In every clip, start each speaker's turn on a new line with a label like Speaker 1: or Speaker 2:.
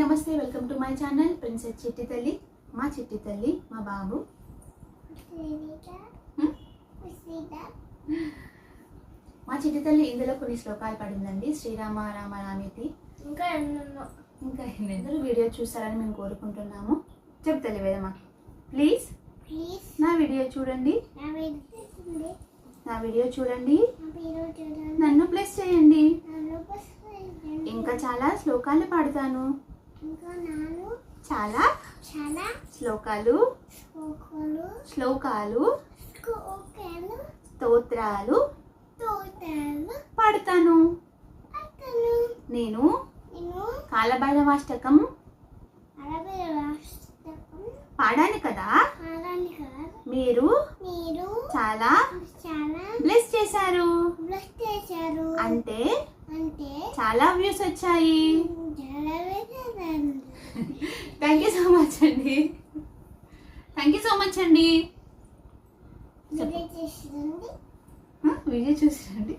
Speaker 1: Namaste welcome to my channel princess చిట్టి తల్లి మా చిట్టి తల్లి మా బాబు? మా? చిట్టి తల్లి ఇందులో కొన్ని శ్లోకాలు పడిందండి. శ్రీరామ రామ రామితి.
Speaker 2: ఇంకా ఎన్నెన్నో.
Speaker 1: ఇంకా వీడియో చూస్తారని మేము కోరుకుంటున్నాము. చెప్తలే వేదమ్మా. ప్లీజ్
Speaker 2: ప్లీజ్
Speaker 1: నా వీడియో చూడండి.
Speaker 2: నా వీడియో
Speaker 1: చూడండి. నన్ను ప్లస్ చేయండి. ఇంకా చాలా శ్లోకాలు పాడతాను. చాలా
Speaker 2: చాలా
Speaker 1: శ్లోకాలు శ్లోకాలు స్తోత్రాలు పాడతాను. నేను కాలభైరవాష్టకం పాడాను కదా? మీరు
Speaker 2: మీరు
Speaker 1: చాలా
Speaker 2: చాలా
Speaker 1: బ్లెస్ చేశారు.
Speaker 2: బ్లస్ చేశారు.
Speaker 1: అంటే చాలా వ్యూస్ వచ్చాయి. థ్యాంక్ యూ సో మచ్ అండి. థ్యాంక్ యూ సో మచ్ అండి.
Speaker 2: వీడియో
Speaker 1: చూసిరండి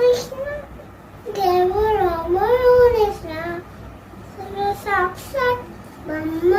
Speaker 2: నుగ్గున విష్ణు దేవు రాముడు కృష్ణ సర్వ సాక్షాత్ బ్రహ్మ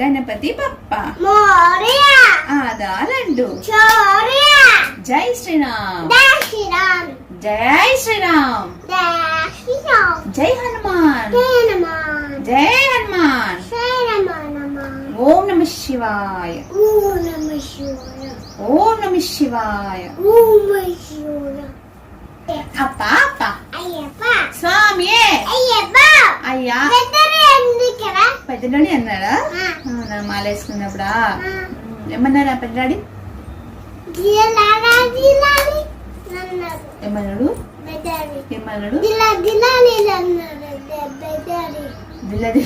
Speaker 1: గణపతి బప్ప. ఆదాలండు. జై శ్రీరామ్. జై శ్రీరామ్. జై హనుమాన్. జై హనుమాన్. ఓం నమ శివాయ.
Speaker 2: ఓం నమ శివాయ.
Speaker 1: అప్ప అప్ప. స్వామి
Speaker 2: అయ్యప్ప.
Speaker 1: అయ్యా. పెద్దడాడి అన్నాడా? మాలేసుకున్నప్పుడా?
Speaker 2: ఆ.
Speaker 1: ఏమన్నారా పెద్దడాడి ఏమన్నాడు? ఏమన్నాడు?
Speaker 2: దిలా
Speaker 1: అంటే?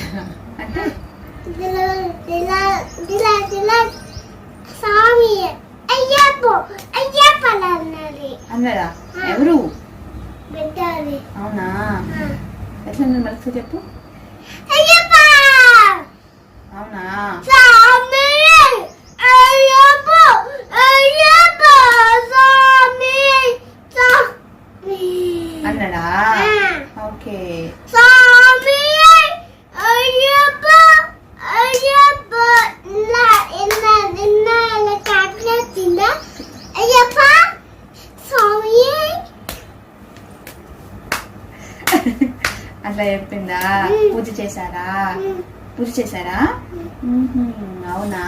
Speaker 2: స్వామి అయ్యప్ప అయ్యప్ప అన్నారు.
Speaker 1: ఎవరు అవునా ఎట్లా మనసు చెప్పు
Speaker 2: అయ్యప్ప
Speaker 1: అవునా
Speaker 2: స్వామి అయ్యప్ప అయ్యప్ప స్వామి స్వామి
Speaker 1: అన్నాడా
Speaker 2: ఆ.
Speaker 1: ఓకే
Speaker 2: స్వామి అయ్యప్ప అయ్యప్ప ఇలా ఇలా ఇలా ఇలా కాకినట్టిందా అయ్యప్ప స్వామి
Speaker 1: అట్లా చెప్పిందా. పూజ చేశారా? పూజ చేశారా. అవునా?